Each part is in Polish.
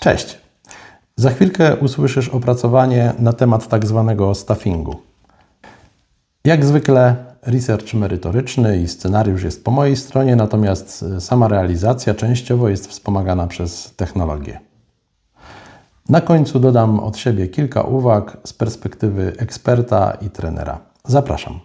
Cześć. Za chwilkę usłyszysz opracowanie na temat tak zwanego staffingu. Jak zwykle research merytoryczny i scenariusz jest po mojej stronie, natomiast sama realizacja częściowo jest wspomagana przez technologię. Na końcu dodam od siebie kilka uwag z perspektywy eksperta i trenera. Zapraszam.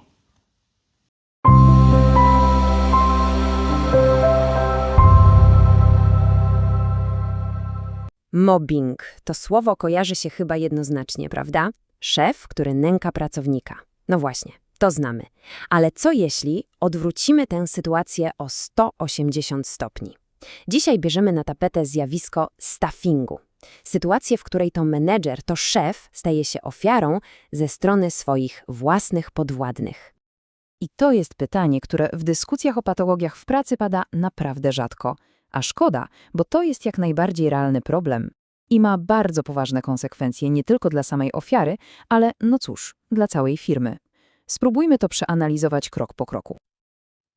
Mobbing to słowo kojarzy się chyba jednoznacznie, prawda? Szef, który nęka pracownika. No właśnie, to znamy. Ale co jeśli odwrócimy tę sytuację o 180 stopni? Dzisiaj bierzemy na tapetę zjawisko staffingu. Sytuację, w której to menedżer, to szef staje się ofiarą ze strony swoich własnych podwładnych. I to jest pytanie, które w dyskusjach o patologiach w pracy pada naprawdę rzadko. A szkoda, bo to jest jak najbardziej realny problem i ma bardzo poważne konsekwencje nie tylko dla samej ofiary, ale, no cóż, dla całej firmy. Spróbujmy to przeanalizować krok po kroku.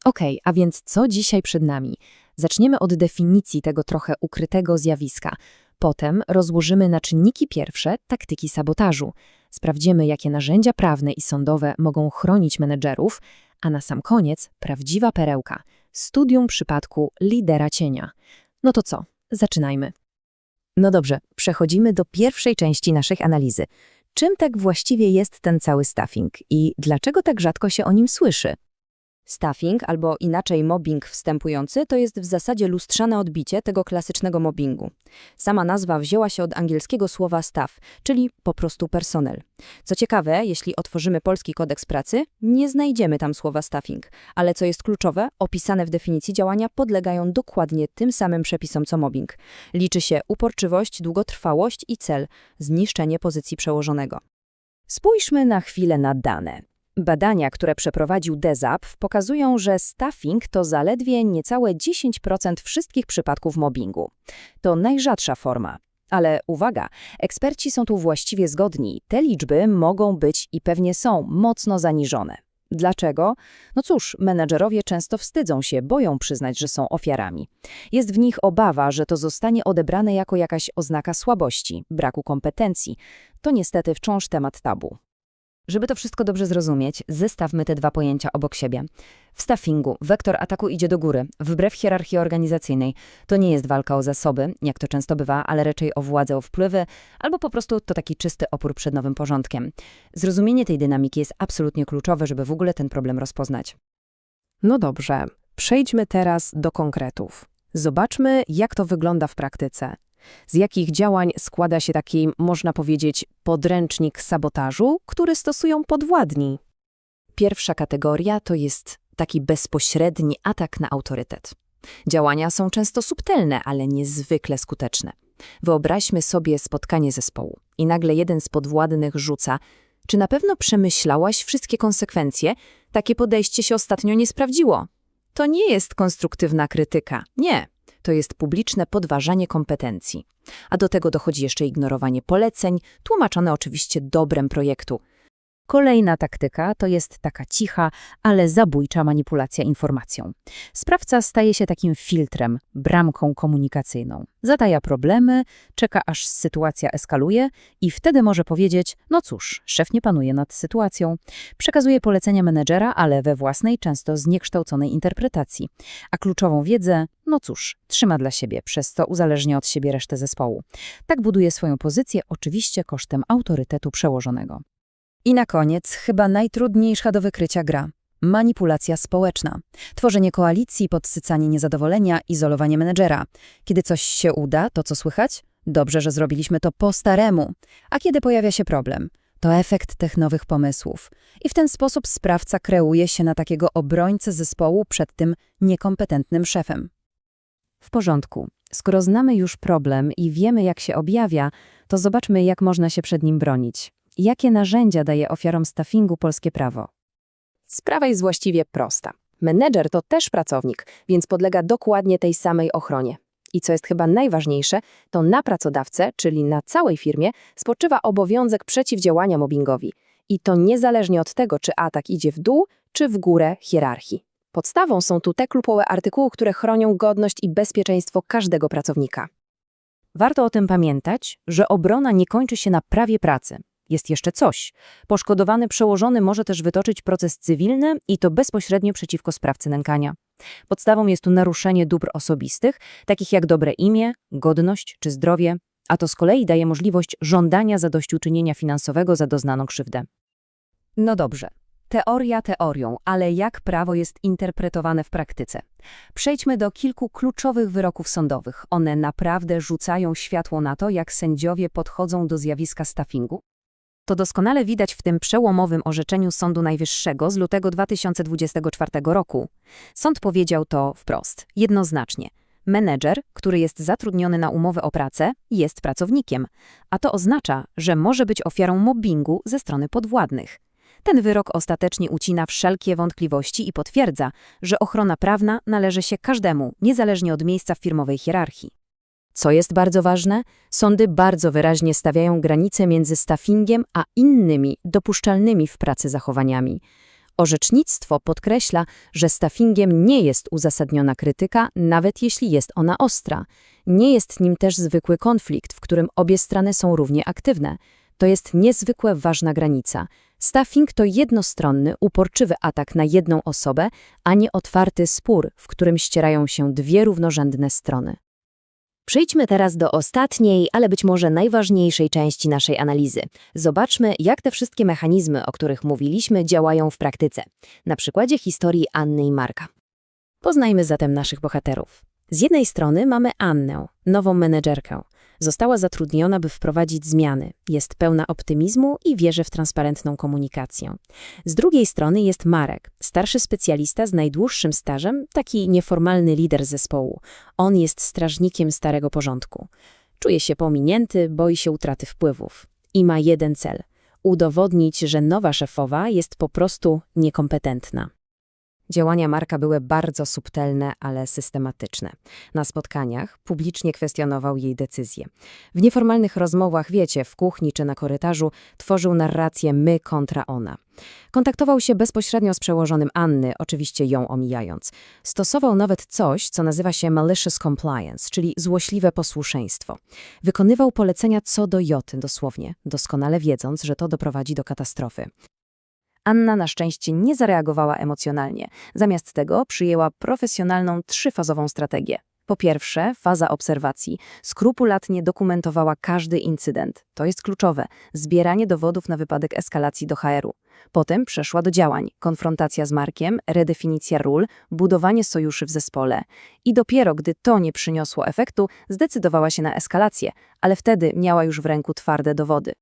Okej, a więc co dzisiaj przed nami? Zaczniemy od definicji tego trochę ukrytego zjawiska. Potem rozłożymy na czynniki pierwsze taktyki sabotażu. Sprawdzimy, jakie narzędzia prawne i sądowe mogą chronić menedżerów, a na sam koniec prawdziwa perełka studium przypadku lidera cienia. No to co? Zaczynajmy. No dobrze, przechodzimy do pierwszej części naszej analizy. Czym tak właściwie jest ten cały staffing i dlaczego tak rzadko się o nim słyszy? Staffing, albo inaczej mobbing wstępujący, to jest w zasadzie lustrzane odbicie tego klasycznego mobbingu. Sama nazwa wzięła się od angielskiego słowa staff, czyli po prostu personel. Co ciekawe, jeśli otworzymy polski kodeks pracy, nie znajdziemy tam słowa staffing, ale co jest kluczowe, opisane w definicji działania podlegają dokładnie tym samym przepisom co mobbing. Liczy się uporczywość, długotrwałość i cel zniszczenie pozycji przełożonego. Spójrzmy na chwilę na dane. Badania, które przeprowadził DEZAP, pokazują, że staffing to zaledwie niecałe 10% wszystkich przypadków mobbingu. To najrzadsza forma. Ale uwaga, eksperci są tu właściwie zgodni. Te liczby mogą być i pewnie są mocno zaniżone. Dlaczego? No cóż, menedżerowie często wstydzą się, boją przyznać, że są ofiarami. Jest w nich obawa, że to zostanie odebrane jako jakaś oznaka słabości, braku kompetencji. To niestety wciąż temat tabu. Żeby to wszystko dobrze zrozumieć, zestawmy te dwa pojęcia obok siebie. W staffingu wektor ataku idzie do góry, wbrew hierarchii organizacyjnej. To nie jest walka o zasoby, jak to często bywa, ale raczej o władzę, o wpływy, albo po prostu to taki czysty opór przed nowym porządkiem. Zrozumienie tej dynamiki jest absolutnie kluczowe, żeby w ogóle ten problem rozpoznać. No dobrze, przejdźmy teraz do konkretów. Zobaczmy, jak to wygląda w praktyce. Z jakich działań składa się taki, można powiedzieć, podręcznik sabotażu, który stosują podwładni? Pierwsza kategoria to jest taki bezpośredni atak na autorytet. Działania są często subtelne, ale niezwykle skuteczne. Wyobraźmy sobie spotkanie zespołu i nagle jeden z podwładnych rzuca czy na pewno przemyślałaś wszystkie konsekwencje? Takie podejście się ostatnio nie sprawdziło. To nie jest konstruktywna krytyka. Nie. To jest publiczne podważanie kompetencji. A do tego dochodzi jeszcze ignorowanie poleceń, tłumaczone oczywiście dobrem projektu. Kolejna taktyka to jest taka cicha, ale zabójcza manipulacja informacją. Sprawca staje się takim filtrem, bramką komunikacyjną. Zataja problemy, czeka aż sytuacja eskaluje i wtedy może powiedzieć, no cóż, szef nie panuje nad sytuacją. Przekazuje polecenia menedżera, ale we własnej, często zniekształconej interpretacji. A kluczową wiedzę, no cóż, trzyma dla siebie, przez co uzależnia od siebie resztę zespołu. Tak buduje swoją pozycję, oczywiście kosztem autorytetu przełożonego. I na koniec, chyba najtrudniejsza do wykrycia gra. Manipulacja społeczna. Tworzenie koalicji, podsycanie niezadowolenia, izolowanie menedżera. Kiedy coś się uda, to co słychać? Dobrze, że zrobiliśmy to po staremu. A kiedy pojawia się problem? To efekt tych nowych pomysłów. I w ten sposób sprawca kreuje się na takiego obrońcę zespołu przed tym niekompetentnym szefem. W porządku. Skoro znamy już problem i wiemy, jak się objawia, to zobaczmy, jak można się przed nim bronić. Jakie narzędzia daje ofiarom staffingu polskie prawo? Sprawa jest właściwie prosta. Menedżer to też pracownik, więc podlega dokładnie tej samej ochronie. I co jest chyba najważniejsze, to na pracodawcę, czyli na całej firmie, spoczywa obowiązek przeciwdziałania mobbingowi. I to niezależnie od tego, czy atak idzie w dół, czy w górę hierarchii. Podstawą są tu te klubowe artykuły, które chronią godność i bezpieczeństwo każdego pracownika. Warto o tym pamiętać, że obrona nie kończy się na prawie pracy. Jest jeszcze coś. Poszkodowany przełożony może też wytoczyć proces cywilny i to bezpośrednio przeciwko sprawcy nękania. Podstawą jest tu naruszenie dóbr osobistych, takich jak dobre imię, godność czy zdrowie, a to z kolei daje możliwość żądania zadośćuczynienia finansowego za doznaną krzywdę. No dobrze. Teoria teorią, ale jak prawo jest interpretowane w praktyce? Przejdźmy do kilku kluczowych wyroków sądowych. One naprawdę rzucają światło na to, jak sędziowie podchodzą do zjawiska staffingu. To doskonale widać w tym przełomowym orzeczeniu Sądu Najwyższego z lutego 2024 roku. Sąd powiedział to wprost, jednoznacznie. Menedżer, który jest zatrudniony na umowę o pracę, jest pracownikiem, a to oznacza, że może być ofiarą mobbingu ze strony podwładnych. Ten wyrok ostatecznie ucina wszelkie wątpliwości i potwierdza, że ochrona prawna należy się każdemu, niezależnie od miejsca w firmowej hierarchii. Co jest bardzo ważne, sądy bardzo wyraźnie stawiają granice między staffingiem a innymi dopuszczalnymi w pracy zachowaniami. Orzecznictwo podkreśla, że staffingiem nie jest uzasadniona krytyka, nawet jeśli jest ona ostra. Nie jest nim też zwykły konflikt, w którym obie strony są równie aktywne. To jest niezwykle ważna granica. Staffing to jednostronny, uporczywy atak na jedną osobę, a nie otwarty spór, w którym ścierają się dwie równorzędne strony. Przejdźmy teraz do ostatniej, ale być może najważniejszej części naszej analizy. Zobaczmy, jak te wszystkie mechanizmy, o których mówiliśmy, działają w praktyce. Na przykładzie historii Anny i Marka. Poznajmy zatem naszych bohaterów. Z jednej strony mamy Annę, nową menedżerkę. Została zatrudniona, by wprowadzić zmiany. Jest pełna optymizmu i wierzy w transparentną komunikację. Z drugiej strony jest Marek, starszy specjalista z najdłuższym stażem, taki nieformalny lider zespołu. On jest strażnikiem starego porządku. Czuje się pominięty, boi się utraty wpływów. I ma jeden cel – udowodnić, że nowa szefowa jest po prostu niekompetentna. Działania Marka były bardzo subtelne, ale systematyczne. Na spotkaniach publicznie kwestionował jej decyzje. W nieformalnych rozmowach, wiecie, w kuchni czy na korytarzu, tworzył narrację my kontra ona. Kontaktował się bezpośrednio z przełożonym Anny, oczywiście ją omijając. Stosował nawet coś, co nazywa się malicious compliance, czyli złośliwe posłuszeństwo. Wykonywał polecenia co do joty, dosłownie, doskonale wiedząc, że to doprowadzi do katastrofy. Anna na szczęście nie zareagowała emocjonalnie. Zamiast tego przyjęła profesjonalną trzyfazową strategię. Po pierwsze, faza obserwacji. Skrupulatnie dokumentowała każdy incydent. To jest kluczowe. Zbieranie dowodów na wypadek eskalacji do HR-u. Potem przeszła do działań. Konfrontacja z Markiem, redefinicja ról, budowanie sojuszy w zespole. I dopiero gdy to nie przyniosło efektu, zdecydowała się na eskalację, ale wtedy miała już w ręku twarde dowody.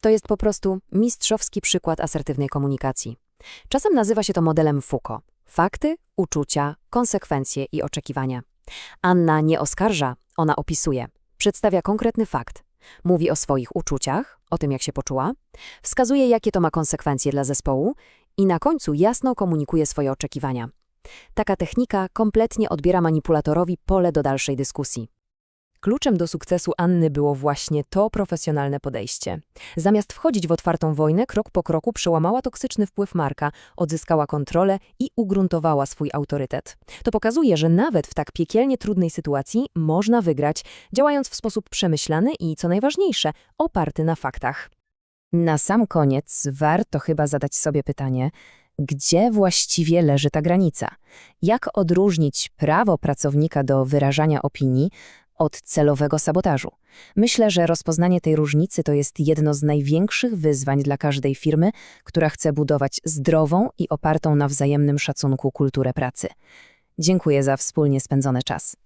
To jest po prostu mistrzowski przykład asertywnej komunikacji. Czasem nazywa się to modelem Foucault. Fakty, uczucia, konsekwencje i oczekiwania. Anna nie oskarża, ona opisuje. Przedstawia konkretny fakt. Mówi o swoich uczuciach, o tym jak się poczuła, wskazuje jakie to ma konsekwencje dla zespołu i na końcu jasno komunikuje swoje oczekiwania. Taka technika kompletnie odbiera manipulatorowi pole do dalszej dyskusji. Kluczem do sukcesu Anny było właśnie to profesjonalne podejście. Zamiast wchodzić w otwartą wojnę, krok po kroku przełamała toksyczny wpływ Marka, odzyskała kontrolę i ugruntowała swój autorytet. To pokazuje, że nawet w tak piekielnie trudnej sytuacji można wygrać, działając w sposób przemyślany i, co najważniejsze, oparty na faktach. Na sam koniec warto chyba zadać sobie pytanie, gdzie właściwie leży ta granica? Jak odróżnić prawo pracownika do wyrażania opinii od celowego sabotażu. Myślę, że rozpoznanie tej różnicy to jest jedno z największych wyzwań dla każdej firmy, która chce budować zdrową i opartą na wzajemnym szacunku kulturę pracy. Dziękuję za wspólnie spędzony czas.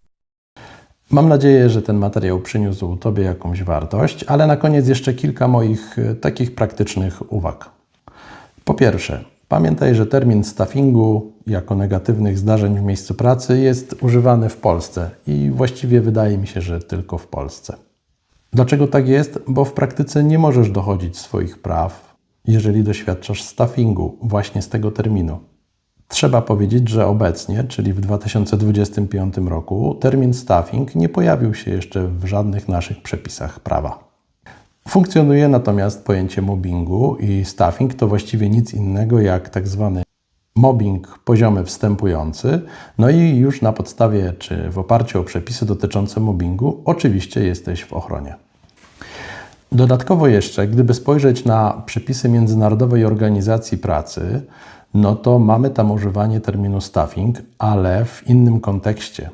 Mam nadzieję, że ten materiał przyniósł Tobie jakąś wartość, ale na koniec jeszcze kilka moich e, takich praktycznych uwag. Po pierwsze, pamiętaj, że termin staffingu jako negatywnych zdarzeń w miejscu pracy jest używany w Polsce i właściwie wydaje mi się, że tylko w Polsce. Dlaczego tak jest? Bo w praktyce nie możesz dochodzić swoich praw, jeżeli doświadczasz staffingu właśnie z tego terminu. Trzeba powiedzieć, że obecnie, czyli w 2025 roku, termin staffing nie pojawił się jeszcze w żadnych naszych przepisach prawa. Funkcjonuje natomiast pojęcie mobbingu i staffing to właściwie nic innego jak tak zwany mobbing poziomy wstępujący, no i już na podstawie czy w oparciu o przepisy dotyczące mobbingu, oczywiście jesteś w ochronie. Dodatkowo jeszcze, gdyby spojrzeć na przepisy Międzynarodowej Organizacji Pracy, no to mamy tam używanie terminu staffing, ale w innym kontekście,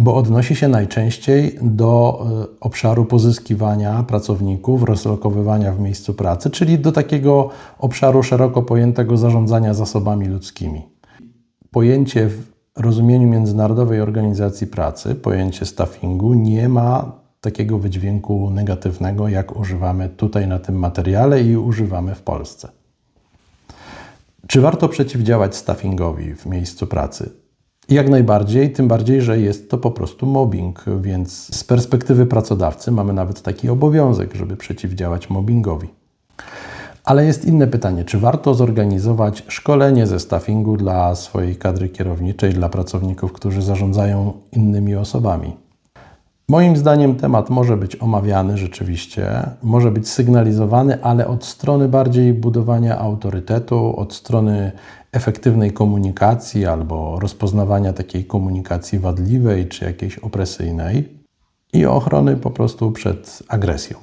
bo odnosi się najczęściej do y, obszaru pozyskiwania pracowników, rozlokowywania w miejscu pracy, czyli do takiego obszaru szeroko pojętego zarządzania zasobami ludzkimi. Pojęcie w rozumieniu Międzynarodowej Organizacji Pracy, pojęcie staffingu, nie ma takiego wydźwięku negatywnego, jak używamy tutaj na tym materiale i używamy w Polsce. Czy warto przeciwdziałać staffingowi w miejscu pracy? Jak najbardziej, tym bardziej, że jest to po prostu mobbing, więc z perspektywy pracodawcy mamy nawet taki obowiązek, żeby przeciwdziałać mobbingowi. Ale jest inne pytanie, czy warto zorganizować szkolenie ze staffingu dla swojej kadry kierowniczej, dla pracowników, którzy zarządzają innymi osobami? Moim zdaniem temat może być omawiany rzeczywiście, może być sygnalizowany, ale od strony bardziej budowania autorytetu, od strony efektywnej komunikacji albo rozpoznawania takiej komunikacji wadliwej czy jakiejś opresyjnej i ochrony po prostu przed agresją.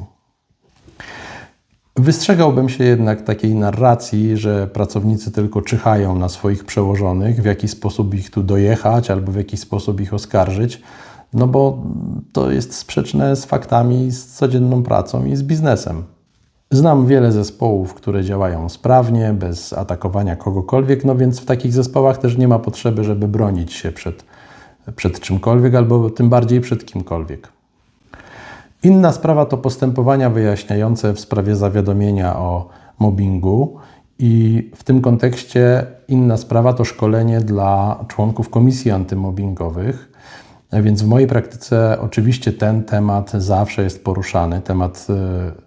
Wystrzegałbym się jednak takiej narracji, że pracownicy tylko czyhają na swoich przełożonych, w jaki sposób ich tu dojechać albo w jaki sposób ich oskarżyć, no bo to jest sprzeczne z faktami, z codzienną pracą i z biznesem. Znam wiele zespołów, które działają sprawnie, bez atakowania kogokolwiek, no więc w takich zespołach też nie ma potrzeby, żeby bronić się przed, przed czymkolwiek albo tym bardziej przed kimkolwiek. Inna sprawa to postępowania wyjaśniające w sprawie zawiadomienia o mobbingu i w tym kontekście inna sprawa to szkolenie dla członków komisji antymobbingowych. Więc w mojej praktyce oczywiście ten temat zawsze jest poruszany, temat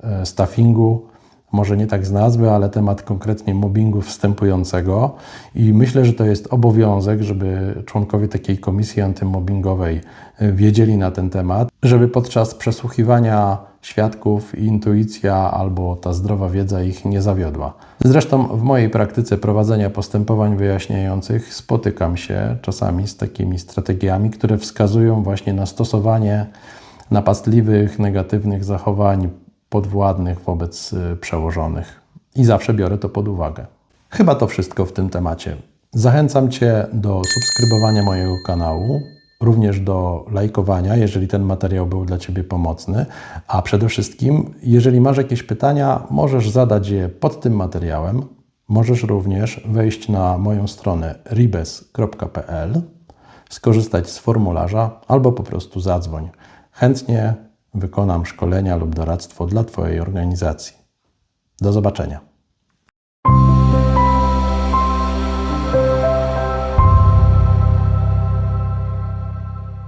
e, staffingu, może nie tak z nazwy, ale temat konkretnie mobbingu wstępującego. I myślę, że to jest obowiązek, żeby członkowie takiej komisji antymobbingowej e, wiedzieli na ten temat, żeby podczas przesłuchiwania świadków intuicja albo ta zdrowa wiedza ich nie zawiodła. Zresztą w mojej praktyce prowadzenia postępowań wyjaśniających spotykam się czasami z takimi strategiami, które wskazują właśnie na stosowanie napastliwych, negatywnych zachowań podwładnych wobec y, przełożonych. I zawsze biorę to pod uwagę. Chyba to wszystko w tym temacie. Zachęcam Cię do subskrybowania mojego kanału, również do lajkowania, jeżeli ten materiał był dla Ciebie pomocny. A przede wszystkim, jeżeli masz jakieś pytania, możesz zadać je pod tym materiałem. Możesz również wejść na moją stronę ribes.pl, skorzystać z formularza albo po prostu zadzwoń. Chętnie wykonam szkolenia lub doradztwo dla Twojej organizacji. Do zobaczenia.